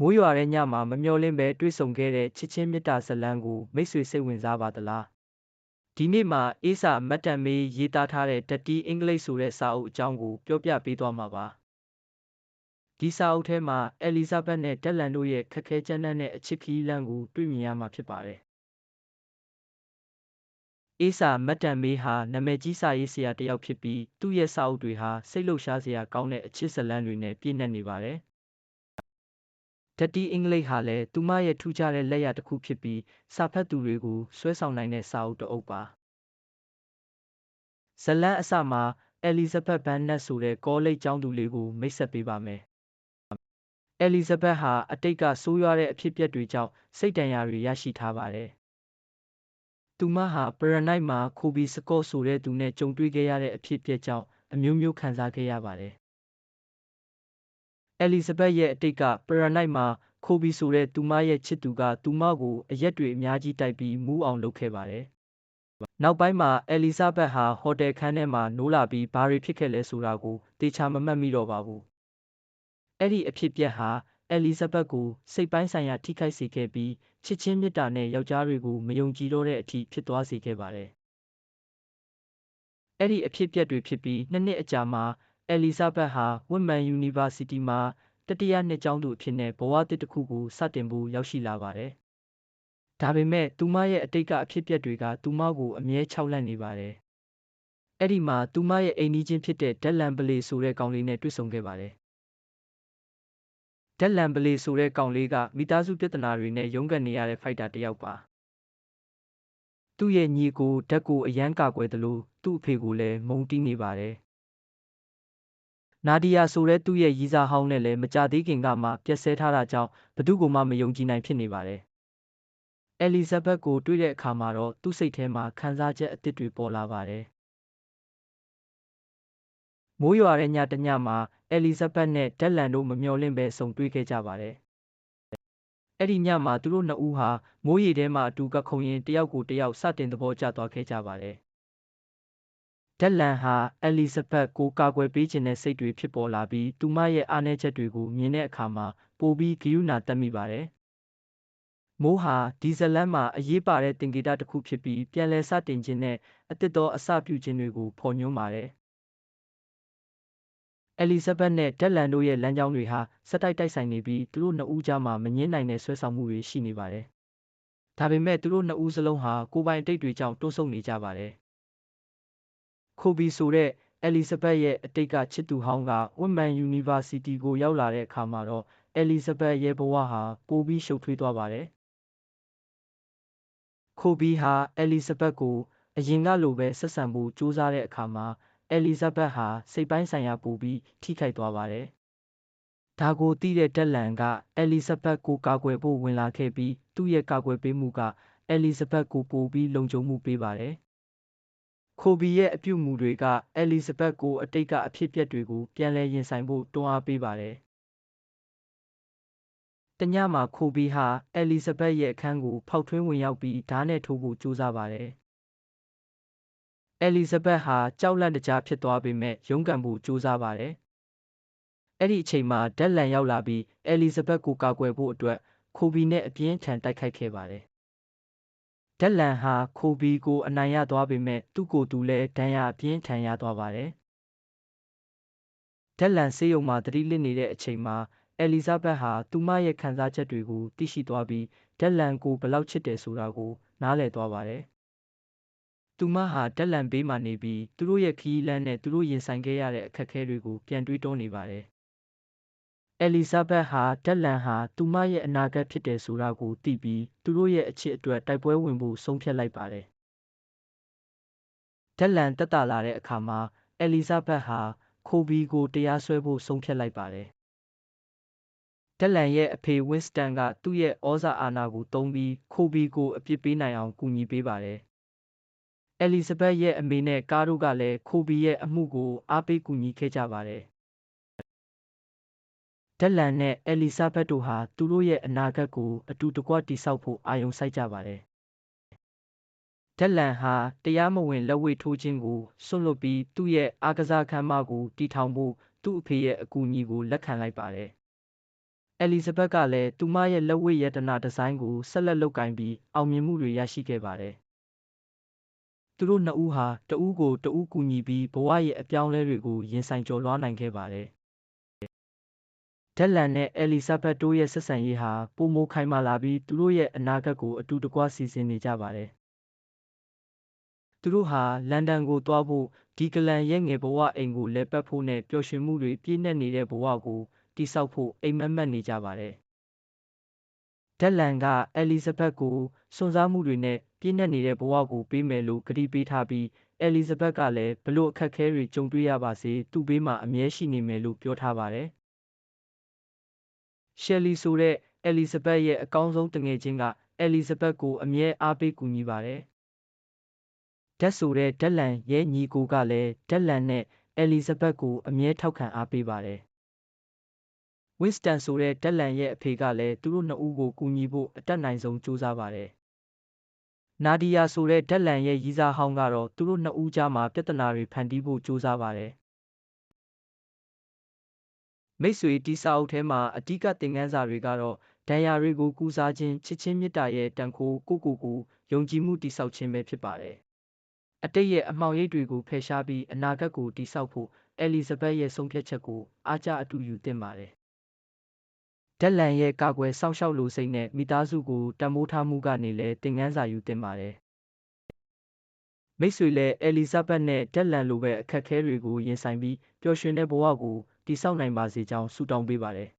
မိုးရွာတဲ့ညမှာမမျှော်လင့်ပဲတွေ့ဆုံခဲ့တဲ့ချစ်ချင်းမေတ္တာဇတ်လမ်းကိုမိတ်ဆွေစိတ်ဝင်စားပါသလားဒီနေ့မှာအေးစာမတ်တန်မေးရေးသားထားတဲ့ဓတီအင်္ဂလိပ်ဆိုတဲ့စာအုပ်အကြောင်းကိုပြောပြပေးသွားမှာပါဒီစာအုပ်ထဲမှာအဲလီဇဘတ်နဲ့တက်လန်တို့ရဲ့ခက်ခဲကြမ်းတမ်းတဲ့အချစ်ခီးလမ်းကိုတွေ့မြင်ရမှာဖြစ်ပါတယ်အေးစာမတ်တန်မေးဟာနာမည်ကြီးစာရေးဆရာတစ်ယောက်ဖြစ်ပြီးသူ့ရဲ့စာအုပ်တွေဟာစိတ်လှုပ်ရှားစရာကောင်းတဲ့အချစ်ဇာတ်လမ်းတွေနဲ့ပြည့်နှက်နေပါတယ် ဓတီအင်္ဂလိပ်ဟာလည်းသူမရဲ့ထူးခြားတဲ့လက်ရာတစ်ခုဖြစ်ပြီးစာဖတ်သူတွေကိုဆွဲဆောင်နိုင်တဲ့စာအုပ်တစ်အုပ်ပါဇတ်လမ်းအစမှာအဲလီဇဘတ်ဘန်းနတ်ဆိုတဲ့ကောလိပ်ကျောင်းသူလေးကိုမိတ်ဆက်ပေးပါမယ်အဲလီဇဘတ်ဟာအတိတ်ကဆိုးရွားတဲ့အဖြစ်အပျက်တွေကြောင့်စိတ်ဒဏ်ရာတွေရရှိထားပါတယ်သူမဟာပရနိုက်မှာခိုဘီစကော့ဆိုတဲ့သူနဲ့ကြုံတွေ့ခဲ့ရတဲ့အဖြစ်အပျက်ကြောင့်အမျိုးမျိုးခံစားခဲ့ရပါတယ် အဲလီဇဘတ်ရဲ့အတိတ်ကပရနိုက်မှာခိုဘီဆိုတဲ့သူမရဲ့ချစ်သူကသူမကိုအရက်တွေအများကြီးတိုက်ပြီးမူးအောင်လုပ်ခဲ့ပါတယ်။နောက်ပိုင်းမှာအဲလီဇဘတ်ဟာဟိုတယ်ခန်းထဲမှာနိုးလာပြီးဘာတွေဖြစ်ခဲ့လဲဆိုတာကိုသေချာမမှတ်မိတော့ပါဘူး။အဲ့ဒီအဖြစ်အပျက်ဟာအဲလီဇဘတ်ကိုစိတ်ပိုင်းဆိုင်ရာထိခိုက်စေခဲ့ပြီးချစ်ချင်းမေတ္တာနဲ့ယောက်ျားတွေကိုမယုံကြည်တော့တဲ့အထိဖြစ်သွားစေခဲ့ပါတယ်။အဲ့ဒီအဖြစ်အပျက်တွေဖြစ်ပြီးနှစ်နှစ်အကြာမှာ အဲလီဇဘတ်ဟာဝစ်မန်ယူနီဗာစီတီမှာတတိယနှစ်ကျောင်းသူအဖြစ်နဲ့ဘဝသစ်တစ်ခုကိုစတင်ဖို့ရောက်ရှိလာပါတယ်။ဒါပေမဲ့သူမရဲ့အတိတ်ကအဖြစ်အပျက်တွေကသူမကိုအမြဲခြောက်လန့်နေပါတယ်။အဲ့ဒီမှာသူမရဲ့အိမ်နီးချင်းဖြစ်တဲ့ဒက်လန်ပလေဆိုတဲ့ကောင်လေးနဲ့တွေ့ဆုံခဲ့ပါတယ်။ဒက်လန်ပလေဆိုတဲ့ကောင်လေးကမိသားစုပြဿနာတွေနဲ့ရုန်းကန်နေရတဲ့ဖိုက်တာတစ်ယောက်ပါ။သူ့ရဲ့ညီကိုဓာတ်ကိုအရန်ကာကွယ်သလိုသူ့အဖေကိုလည်းမုန်းတီးနေပါတယ်။ နာဒီယာဆိုတဲ့သူ့ရဲ့ရည်စားဟောင်းနဲ့လည်းမကြသေးခင်ကမှပြက်ဆဲထားတာကြောင့်ဘသူ့ကိုမှမယုံကြည်နိုင်ဖြစ်နေပါတယ်။အဲလီဇဘတ်ကိုတွေ့တဲ့အခါမှာတော့သူ့စိတ်ထဲမှာခံစားချက်အသစ်တွေပေါ်လာပါတယ်။မိုးရွာတဲ့ညတစ်ညမှာအဲလီဇဘတ်နဲ့ဒက်လန်တို့မမျှော်လင့်ပဲဆုံတွေ့ခဲ့ကြပါတယ်။အဲ့ဒီညမှာသူတို့နှစ်ဦးဟာမိုးရေထဲမှာအတူကခုံရင်တယောက်ကိုတယောက်စတင်သဘောကျသွားခဲ့ကြပါတယ်။ ဒက်လန်ဟာအဲလီဇဘတ်ကိုကာကွယ်ပေးချင်တဲ့စိတ်တွေဖြစ်ပေါ်လာပြီးသူမရဲ့အားနည်းချက်တွေကိုမြင်တဲ့အခါမှာပိုပြီးဂရုဏာတက်မိပါတယ်။မိုးဟာဒီဇလန်မှာအရေးပါတဲ့တင်ကေတတစ်ခုဖြစ်ပြီးပြန်လည်စတင်ခြင်းနဲ့အသစ်သောအစပြုခြင်းတွေကိုဖော်ညွှန်းပါတယ်။အဲလီဇဘတ်နဲ့ဒက်လန်တို့ရဲ့လမ်းကြောင်းတွေဟာစက်တိုက်တိုက်ဆိုင်နေပြီးသူတို့နှစ်ဦးကြားမှာမငင်းနိုင်တဲ့ဆွဲဆောင်မှုတွေရှိနေပါတယ်။ဒါပေမဲ့သူတို့နှစ်ဦးစလုံးဟာကိုယ်ပိုင်အတိတ်တွေကြောင့်တွန်းဆုတ်နေကြပါတယ်။ ခိုဘီဆိုတဲ့အဲလီဇဘတ်ရဲ့အတိတ်ကချစ်သူဟောင်းကဝစ်မန်ယူနီဗာစီတီကိုရောက်လာတဲ့အခါမှာတော့အဲလီဇဘတ်ရဲ့ဘဝဟာပိုပြီးရှုပ်ထွေးသွားပါတယ်။ခိုဘီဟာအဲလီဇဘတ်ကိုအရင်ကလိုပဲဆက်ဆံဖို့ကြိုးစားတဲ့အခါမှာအဲလီဇဘတ်ဟာစိတ်ပိုင်းဆိုင်ရာပိုပြီးထိခိုက်သွားပါတယ်။ဒါကိုသိတဲ့တက်လန်ကအဲလီဇဘတ်ကိုကာကွယ်ဖို့ဝင်လာခဲ့ပြီးသူ့ရဲ့ကာကွယ်ပေးမှုကအဲလီဇဘတ်ကိုပိုပြီးလုံခြုံမှုပေးပါတယ်။ ခိုဘီရဲ့အပြုအမူတွေကအဲလီဇဘတ်ကိုအတိတ်ကအဖြစ်အပျက်တွေကိုပြန်လည်ရင်ဆိုင်ဖို့တွန်းအားပေးပါတယ်။တညမှာခိုဘီဟာအဲလီဇဘတ်ရဲ့အခန်းကိုဖောက်ထွင်းဝင်ရောက်ပြီးဓားနဲ့ထိုးဖို့ကြိုးစားပါတယ်။အဲလီဇဘတ်ဟာကြောက်လန့်တကြားဖြစ်သွားပေမဲ့ရုန်းကန်ဖို့ကြိုးစားပါတယ်။အဲ့ဒီအချိန်မှာဒက်လန်ရောက်လာပြီးအဲလီဇဘတ်ကိုကာကွယ်ဖို့အတွက်ခိုဘီနဲ့အပြင်းထန်တိုက်ခိုက်ခဲ့ပါတယ် ဒက်လန်ဟာခိုဘီကိုအနိုင်ရသွားပေမဲ့သူ့ကိုယ်သူလည်းဒဏ်ရာအပြင်းထန်ရသွားပါတယ်။ဒက်လန်ဆေးရုံမှာသတိလစ်နေတဲ့အချိန်မှာအဲလီဇဘတ်ဟာသူမရဲ့ခံစားချက်တွေကိုသိရှိသွားပြီးဒက်လန်ကိုဘယ်လောက်ချစ်တယ်ဆိုတာကိုနားလည်သွားပါတယ်။သူမဟာဒက်လန်ဘေးမှာနေပြီးသူတို့ရဲ့ခီးလန်းနဲ့သူတို့ရင်ဆိုင်ခဲ့ရတဲ့အခက်အခဲတွေကိုပြန်တွေးတောနေပါတယ်။ အဲလီဇဘတ်ဟာဒက်လန်ဟာသူမရဲ့အနာဂတ်ဖြစ်တယ်ဆိုတာကိုသိပြီးသူတို့ရဲ့အချစ်အတွက်တိုက်ပွဲဝင်ဖို့ဆုံးဖြတ်လိုက်ပါတယ်။ဒက်လန်တက်တာလာတဲ့အခါမှာအဲလီဇဘတ်ဟာခိုဘီကိုတရားစွဲဖို့ဆုံးဖြတ်လိုက်ပါတယ်။ဒက်လန်ရဲ့အဖေဝင်းစတန်ကသူ့ရဲ့ဩဇာအာဏာကိုသုံးပြီးခိုဘီကိုအပြစ်ပေးနိုင်အောင်ကူညီပေးပါတယ်။အဲလီဇဘတ်ရဲ့အမေနဲ့ကားတို့ကလည်းခိုဘီရဲ့အမှုကိုအားပေးကူညီခဲ့ကြပါတယ်။ ဒက်လန်နဲ့ အဲလီဇဘတ်တို့ဟာ သူတို့ရဲ့အနာဂတ်ကို အတူတကွ တည်ဆောက်ဖို့ အာရုံစိုက်ကြပါတယ်။ဒက်လန်ဟာ တရားမဝင် လက်ဝှေ့ထိုးခြင်းကို စွန့်လွတ်ပြီး သူ့ရဲ့ အားကစားခန်းမကို တည်ထောင်ဖို့ သူ့အဖေရဲ့ အကူအညီကို လက်ခံလိုက်ပါတယ် အဲလီဇဘက်ကလည်း သူမရဲ့ လက်ဝတ်ရတနာ ဒီဇိုင်းကို ဆက်လက်လုပ်ကိုင်ပြီး အောင်မြင်မှုတွေ ရရှိခဲ့ပါတယ်။သူတို့နှစ်ဦးဟာ တဦးကိုတဦး ကူညီပြီး ဘဝရဲ့ အပြောင်းအလဲတွေကို ရင်ဆိုင်ကျော်လွှားနိုင်ခဲ့ပါတယ်။ ဒက်လန်နဲ့အဲလီဇဘက်တို့ရဲ့ဆက်ဆံရေးဟာပိုမိုခိုင်မာလာပြီးသူတို့ရဲ့အနာဂတ်ကိုအတူတကွစီစဉ်နေကြပါတယ်။သူတို့ဟာလန်ဒန်ကိုသွားဖို့ဒီကလန်ရဲ့ငယ်ဘဝအိမ်ကိုလဲပတ်ဖို့နဲ့ပျော်ရွှင်မှုတွေပြည့်နှက်နေတဲ့ဘဝကိုတည်ဆောက်ဖို့အိမ်မက်မက်နေကြပါတယ်။ဒက်လန်ကအဲလီဇဘက်ကိုစွန့်စားမှုတွေနဲ့ပြည့်နှက်နေတဲ့ဘဝကိုပေးမယ်လို့ကတိပေးထားပြီးအဲလီဇဘက်ကလည်းဘလို့အခက်အခဲတွေကြုံတွေ့ရပါစေသူ့ဘေးမှာအမြဲရှိနေမယ်လို့ပြောထားပါတယ်။ ရှယ်လီဆိုတဲ့အဲလီဇဘက်ရဲ့အကောင်းဆုံးတငယ်ချင်းကအဲလီဇဘက်ကိုအမြဲအားပေးကူညီပါတယ်။ဓက်ဆိုတဲ့ဒက်လန်ရဲ့ညီကိုကလည်းဒက်လန်နဲ့အဲလီဇဘက်ကိုအမြဲထောက်ခံအားပေးပါတယ်။ Winston ဆိုတဲ့ဒက်လန်ရဲ့အဖေကလည်းသူတို့နှစ်ဦးကိုကူညီဖို့အတတ်နိုင်ဆုံးကြိုးစားပါတယ်။နာဒီယာဆိုတဲ့ဒက်လန်ရဲ့ရည်စားဟောင်းကတော့သူတို့နှစ်ဦးကြားမှာပြဿနာတွေဖန်တီးဖို့ကြိုးစားပါတယ်။ မိတ်ဆွေတိစာအုပ်ထဲမှာအဓိကသင်ခန်းစာတွေကတော့ဒဏ်ရာတွေကိုကူစားခြင်းချစ်ချင်းမေတ္တာရဲ့တန်ခိုးကိုကိုကိုယုံကြည်မှုတိဆောက်ခြင်းပဲဖြစ်ပါတယ်။အတိတ်ရဲ့အမှောင်ရိပ်တွေကိုဖယ်ရှားပြီးအနာဂတ်ကိုတိဆောက်ဖို့အဲလီဇဘက်ရဲ့ဆုံးဖြတ်ချက်ကိုအားကျအတူယူသင့်ပါတယ်။ဒက်လန်ရဲ့ကာကွယ်စောင့်ရှောက်လိုစိတ်နဲ့မိသားစုကိုတံမိုးထားမှုကနေလည်းသင်ခန်းစာယူသင့်ပါတယ်။မိတ်ဆွေလည်းအဲလီဇဘက်နဲ့ဒက်လန်လိုပဲအခက်အခဲတွေကိုရင်ဆိုင်ပြီးပျော်ရွှင်တဲ့ဘဝကို တည်ဆောက်နိုင်ပါစေကြောင်း ဆုတောင်းပေးပါတယ်